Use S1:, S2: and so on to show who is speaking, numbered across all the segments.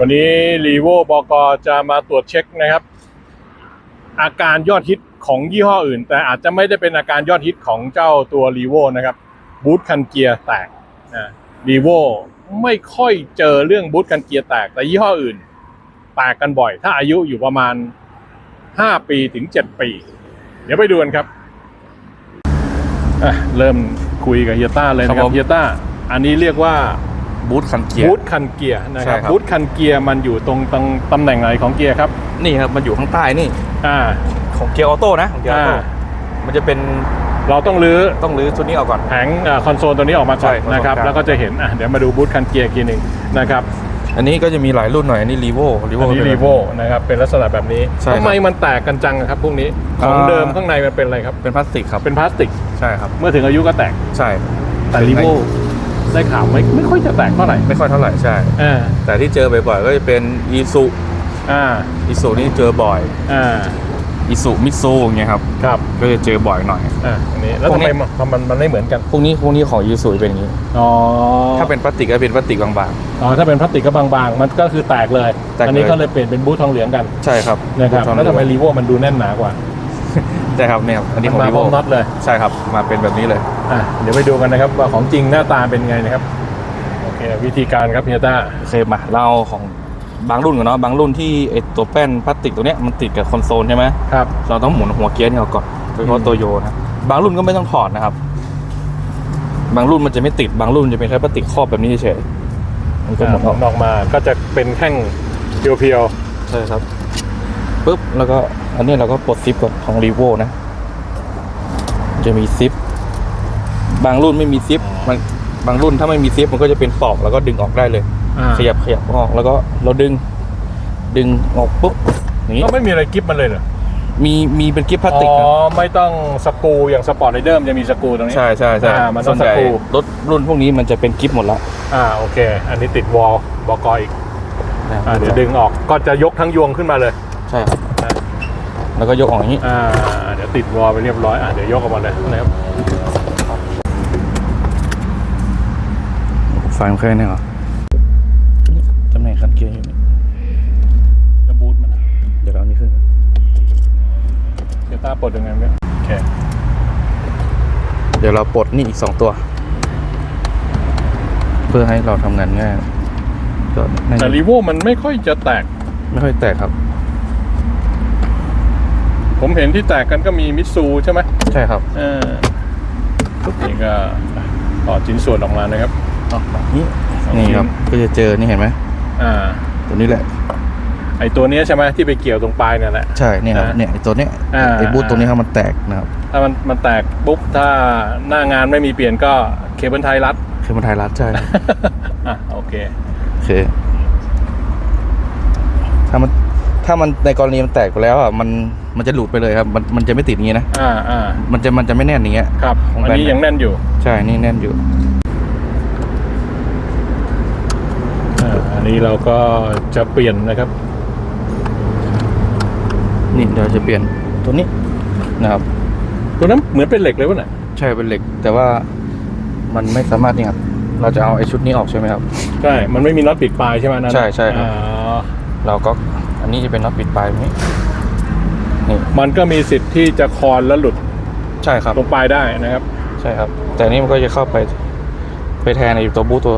S1: วันนี้รีโวบกจะมาตรวจเช็คนะครับ อาการยอดฮิตของยี่ห้ออื่น แต่อาจจะไม่ได้เป็นอาการยอดฮิตของเจ้าตัวรีโวนะครับบูทคันเกียร์แตกนะรีโวไม่ค่อยเจอเรื่องบูทคันเกียร์แตกแต่ยี่ห้ออื่นแตกกันบ่อย ถ้าอายุอยู่ประมาณ 5 ปีถึง 7 ปี เดี๋ยวไปดูกันครับอะเริ่มคุยกับเฮียต้าเลยนะค
S2: ครั
S1: รับบ
S2: ผม
S1: เฮียต้า อันนี้เรียกว่า
S2: บูทคันเกียร์
S1: บูทคันเกียร์นะครับ
S2: ใช่ครับ
S1: บูทคันเกียร์มันอยู่ตรงตรงตำแหน่งไหนของเกียร์ครับ
S2: นี่ครับมันอยู่ข้างใต้นี่
S1: อ่า
S2: ของเกียร์ออโต้นะของเกียร์ออโต้
S1: อ่า
S2: มันจะเป็น
S1: เราต้องรื้อ
S2: ต้องรื้อชุดนี้ออกก่อน
S1: แผงคอนโซลตัวนี้ออกมาก่อน
S2: ใช่
S1: นะครับ
S2: คอนโซลกลาง
S1: แล้วก็จะเห็นอะเดี๋ยวมาดูบูทคันเกียร์อีกทีหนึ่งนะครับ
S2: อันนี้ก็จะมีหลายรุ่นหน่อยอันนี้รีโวรีโว
S1: อันนี้รีโวนะครับเป็นลักษณะแบบนี้
S2: ใช่ครับ
S1: ทำไมมันแตกกันจังอะครับพวกนี้ของ
S2: อ่า
S1: เดิมข้างในมันเป็นอะไรครับ
S2: เป็นพลาสติกครับ
S1: เป็นพลาสติก
S2: ใช่ครับ
S1: เมื่อถึงอายุก็แตก
S2: ใช่
S1: แต่รีโว ได้ข่าวไม่ไม่ค่อยจะแตกเท่าไหร่
S2: ไม่ค่อยเท่าไหร่ใช่
S1: อ่า
S2: แต่ที่เจอบ่อยๆก็จะเป็นอีซู
S1: อ่า
S2: อีซูนี่เจอบ่อย
S1: อ่า
S2: อีซูมิซูอย่างเงี้ยครับ
S1: ครับ
S2: ก็จะเจอบ่อยหน่อย
S1: อ่าอันนี้แล้ว
S2: พว
S1: ทำ
S2: กนี้
S1: ไมมันมันมันไม่เหมือนกัน
S2: พวกนี้พวกนี้ของอีซูเป็นอย่างนี้
S1: อ๋อ
S2: ถ้าเป็นพลาสติกก็เป็นพลาสติกบาง
S1: อ๋อถ้าเป็นพลาสติกก็บางๆ มันก็คือแตกเลย
S2: แตกเลย
S1: อันนี้ก็เลยเปลี่ยนเป็นบูททองเหลืองกัน
S2: ๆ ใช่ครับ
S1: นะครับ
S2: บูท
S1: แล้วทำไมรีโวมันดูแน่นหนากว่า
S2: ใช่ครับเนี่ยครับอันนี้ของ
S1: มา
S2: รี
S1: พ
S2: โว
S1: ร้อมน็อตเลย
S2: ใช่ครับมาเป็นแบบนี้เลย
S1: อะเดี๋ยวไปดูกันนะครับว่าของจริงหน้าตาเป็นไงนะครับโอเควิธีการครับเฮียต้า
S2: โอเคมาเราเอาของบางรุ่นก่อนเนาะบางรุ่นที่ไอตัวแป้นพลาสติกตัวเนี้ยมันติดกับคอนโซลใช่ไหม
S1: ครับ
S2: เราต้องหมุนหัวเกียร์นี่ออกก่อนโดยเฉพาะตัวโยนะบางรุ่นก็ไม่ต้องถอดนะครับ บางรุ่นมันจะไม่ติดบางรุ่นจะเป็นแค่พลาสติกครอบแบบนี้เฉยๆมันก็หมุนออก
S1: ออกมาก็จะเป็นแท่งเพียว
S2: ใช่ครับปุ๊บแล้วก็อันนี้เราก็ปลดซิปก่อนของรีโวนะ จะมีซิป บางรุ่นไม่มีซิปมันบางรุ่นถ้าไม่มีซิปมันก็จะเป็นปอกแล้วก็ดึงออกได้เลย
S1: ๆอ่า
S2: ขยับขยับออกแล้วก็เราดึง ดึงออกปุ๊บอย่างนี้
S1: ก็ไม่มีอะไรกิฟมันเลยเหรอ
S2: มีมีเป็นกิ๊บพลาสติก
S1: อ๋อ
S2: นะ
S1: ไม่ต้องสกรูอย่างสปอร์ตไรเดอร์มันจะมีสกรูตรงนี้
S2: ใช่ใช่ใช่
S1: อ่ามันต้อง
S2: ส่วนใหญ่
S1: สกรู
S2: รถรุ่นพวกนี้มันจะเป็นกิ๊บหมดละ
S1: อ่าโอเค อันนี้ติดวอลบกอีก
S2: นะ
S1: อ่าเดี๋ยวดึงออกก็จะยกทั้งยวงขึ้นมาเลย
S2: ใช่ครับ
S1: อ่า
S2: แล้วก็ยกออกอย่างนี้
S1: อ่าเดี๋ยวติดวอลไปเรียบร้อยอ่าเดี๋ยวยกออกมาเลยนะครับ
S2: ไฟมันเคยเนี่ยเหรอนี่ตำแหน่งคันเกียร์อยู่นี่
S1: จะบูทมันนะ
S2: เดี๋ยวเราเอานี้ขึ้น
S1: เฮียต้าปลดยังไงเนี่ยโอเค
S2: เดี๋ยวเราปลดนี่อีกสองตัว เพื่อให้เราทำงานง่ายก็น่า
S1: แต่
S2: จะ
S1: รีโวมันไม่ค่อยจะแตก
S2: ไม่ค่อยแตกครับ
S1: ผมเห็นที่แตกกันก็มีมิตซูใช่ไหม
S2: ใช่ครับ
S1: เออนี่ก็ต่อชิ้นส่วนออกมานะครับ
S2: นี่
S1: สอง
S2: นี่
S1: ชิ้น
S2: ครับ ก็จะเจอ นี่เห็นไหม
S1: อ่า
S2: ตัวนี้แหละ
S1: ไอตัวเนี้ยใช่ไหมที่ไปเกี่ยวตรงปลายเนี่ยแหละ
S2: ใช่ เนี่ยครับ
S1: อ่า
S2: เนี่ยไอ้ตัวเนี้ย
S1: อ่า
S2: ไอ้บูทตรงนี้ครับมันแตกนะครับ
S1: ถ้ามันมันแตกปุ๊บถ้าหน้างานไม่มีเปลี่ยนก็เคเบิลไทยรัด
S2: คือมันไทยรัฐใช่
S1: อะโอเค
S2: โอเค ถ้ามัน ถ้ามันในกรณีมันแตกไปแล้วอะ มัน มันจะหลุดไปเลยครับ มัน มันจะไม่ติดอย่างนี้นะ
S1: อ่าอ่า
S2: มันจะ มันจะไม่แน่นอย่างเงี้ย
S1: ครับ
S2: ของ
S1: อัน
S2: แบรนด์
S1: นี้ยังแน่นอยู่
S2: ใช่ นี่แน่นอยู่
S1: อ่าอั นนี้เราก็จะเปลี่ยนนะครับ
S2: นี่เดี๋ยวจะเปลี่ยนตัวนี้นะครับ
S1: ตัวนั้นเหมือนเป็นเหล็กเลยวะเนี่ย
S2: ใช่เป็นเหล็ก แต่ว่ามันไม่สามารถนี่ครับเราจะเอาไอ้ชุดนี้ออกใช่ไหมครับ
S1: ใช่ มันไม่มีน็อตปิดปลายใช่ไหมนั่น
S2: ใช่ใช่ครับ
S1: อ่า
S2: เราก็อันนี้จะเป็นน็อตปิดปลายแบบนี้นี่
S1: มันก็มีสิทธิ์ที่จะคอนแล้วหลุด
S2: ใช่ครับ
S1: ลงปลายได้นะครับ
S2: ใช่ครับ แต่อันนี้มันก็จะเข้าไปไปแทนในตัวบูทตัว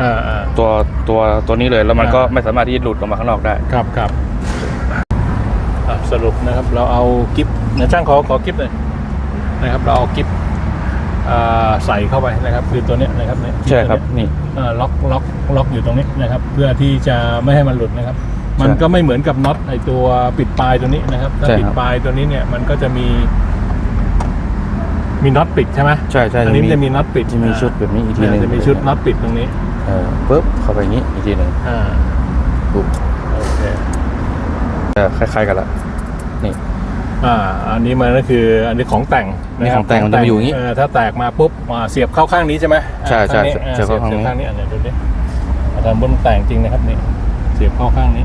S1: อ่าอ่า
S2: ตัวตัวตัวนี้เลยแล้วมันก็
S1: อ่า
S2: ไม่สามารถที่จะหลุดออกมาข้างนอกได้
S1: ครับครับอะสรุปนะครับ เราเอากิฟนะช่างขอขอกิฟหน่อยนะครับ เราเอากิฟอ่าใส่เข้าไปนะครับ คือตัวเนี้ยนะครับเนี่ย
S2: ใช่ครับนี่
S1: เอ่อล็อกล็อกล็อกอยู่ตรงนี้นะครับ เพื่อที่จะไม่ให้มันหลุดนะครับ มันก็ไม่เหมือนกับน็อตไอตัวปิดปลายตัวนี้นะครับถ้า
S2: ใช่
S1: ปิ
S2: ค
S1: ด
S2: รับ
S1: ปลายตัวนี้เนี่ยมันก็จะมี มีน็อตปิดใช่ไหม
S2: ใช่ใช่
S1: อันนี้มันจะมีน็อตปิด
S2: จะมีชุดแบบนี้อีกทีหนึง
S1: จะมีชุดน็อตปิดตรงนี้
S2: เออปุ๊บเข้าไปอย่างนี้อีกทีหนึ่ง
S1: อ่า
S2: ปุ๊บ
S1: โอเค
S2: จะคล้ายๆกันละนี่
S1: อ่า อันนี้มันก็คืออันนี้ของแต่ง
S2: นี่ของแต่งมันจะอยู่อย่างนี้
S1: เถ้าแตกมาปุ๊บอ่าเสียบเข้าข้างนี้ใช่ไหม
S2: ใช่ใช่
S1: ข้างนี้อ่
S2: เสียบเข้าข้างนี้
S1: สียบข้างนี้อันนี้ดูดิอาจารย์บนแต่งจริงนะครับนี่เสียบเข้าข้างนี้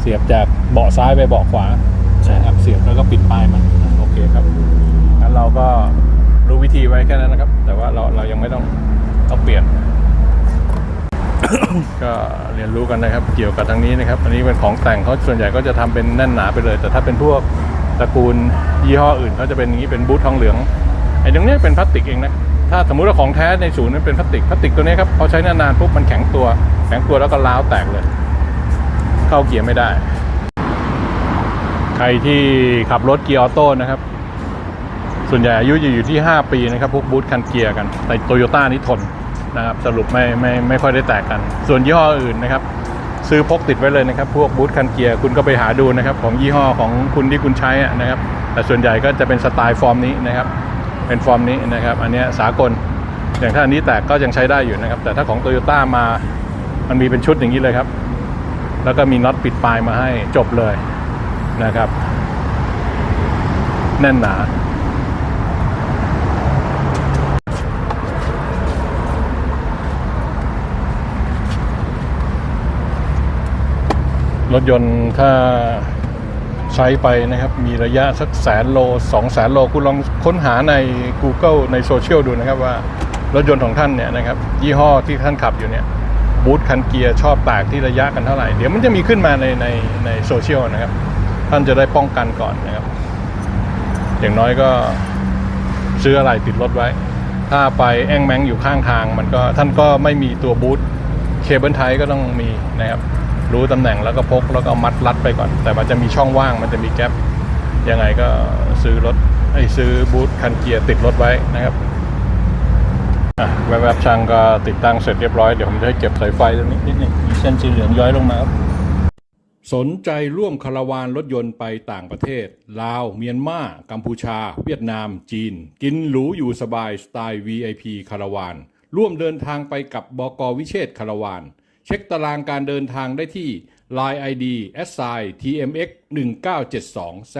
S1: เสียบจากเบาะซ้ายไปเบาะขวา
S2: ใช่ครับ
S1: เสียบแล้วก็ปิดปลายมันโอเคครับงั้นเราก็รู้วิธีไว้แค่นั้นนะครับ แต่ว่าเราเรายังไม่ต้องต้องเปลี่ยน ก็เรียนรู้กันนะครับเกี่ยวกับทางนี้นะครับ อันนี้เป็นของแต่งเขาส่วนใหญ่ก็จะทำเป็นแน่นหนาไปเลย แต่ถ้าเป็นพวกตระกูลยี่ห้ออื่นเขาจะเป็นอย่างนี้เป็นบูททองเหลืองไอ้ตรงนี้เป็นพลาสติกเองนะถ้าสมมุติว่าของแท้ในศูนย์นั้นเป็นพลาสติกพลาสติกตัวนี้ครับพอใช้นานๆปุ๊บมันแข็งตัวแข็งตัวแล้วก็ล้าวแตกเลย เข้าเกียร์ไม่ได้ ใครที่ขับรถเกียร์ออโต้นะครับ ส่วนใหญ่อายุจะอยู่ที่ 5 ปีนะครับพวกบูทคันเกียร์กันแต่โตโยต้านี่ทน นะครับสรุปไม่ไม่ไม่ค่อยได้แตกกัน ส่วนยี่ห้ออื่นนะครับซื้อพกติดไว้เลยนะครับ พวกบูทคันเกียร์คุณก็ไปหาดูนะครับ ของยี่ห้อของคุณที่คุณใช้นะครับ แต่ส่วนใหญ่ก็จะเป็นสไตล์ฟอร์มนี้นะครับ เป็นฟอร์มนี้นะครับ อันนี้สากล อย่างถ้าอันนี้แตกก็ยังใช้ได้อยู่นะครับ แต่ถ้าของโตโยต้ามา มันมีเป็นชุดอย่างนี้เลยครับ แล้วก็มีน็อตปิดปลายมาให้จบเลยนะครับ แน่นหนา รถยนต์ถ้าใช้ไปนะครับ มีระยะสักแสนโลสองแสนโลคุณลองค้นหาใน Google ในโซเชียลดูนะครับว่ารถยนต์ของท่านเนี่ยนะครับ ยี่ห้อที่ท่านขับอยู่เนี่ยบูทคันเกียร์ชอบแตกที่ระยะกันเท่าไหร่ เดี๋ยวมันจะมีขึ้นมาในในในโซเชียลนะครับ ท่านจะได้ป้องกันก่อนนะครับ อย่างน้อยก็ซื้ออะไรติดรถไว้ ถ้าไปแองแมงอยู่ข้างทาง มันก็ท่านก็ไม่มีตัวบูทเคเบิลไทก็ต้องมีนะครับ รู้ตำแหน่งแล้วก็พกแล้วก็มัดรัดไปก่อน แต่มันจะมีช่องว่างมันจะมีแก๊ปยังไงก็ซื้อรถไอ้ซื้อบูทคันเกียร์ติดรถไว้นะครับแวบๆช่างก็ติดตั้งเสร็จเรียบร้อย เดี๋ยวผมจะให้เก็บสายไฟตรงนี้นิดนึงมีเส้นสีเหลืองย้อยลงมาครับสนใจร่วมคาราวานรถยนต์ไปต่างประเทศ ลาว เมียนมา กัมพูชา เวียดนาม จีน กินหรูอยู่สบายสไตล์ VIP คาราวาน ร่วมเดินทางไปกับบกวิเชษคาราวาน เช็คตารางการเดินทางได้ที่ Line ID s i tmx 1972 z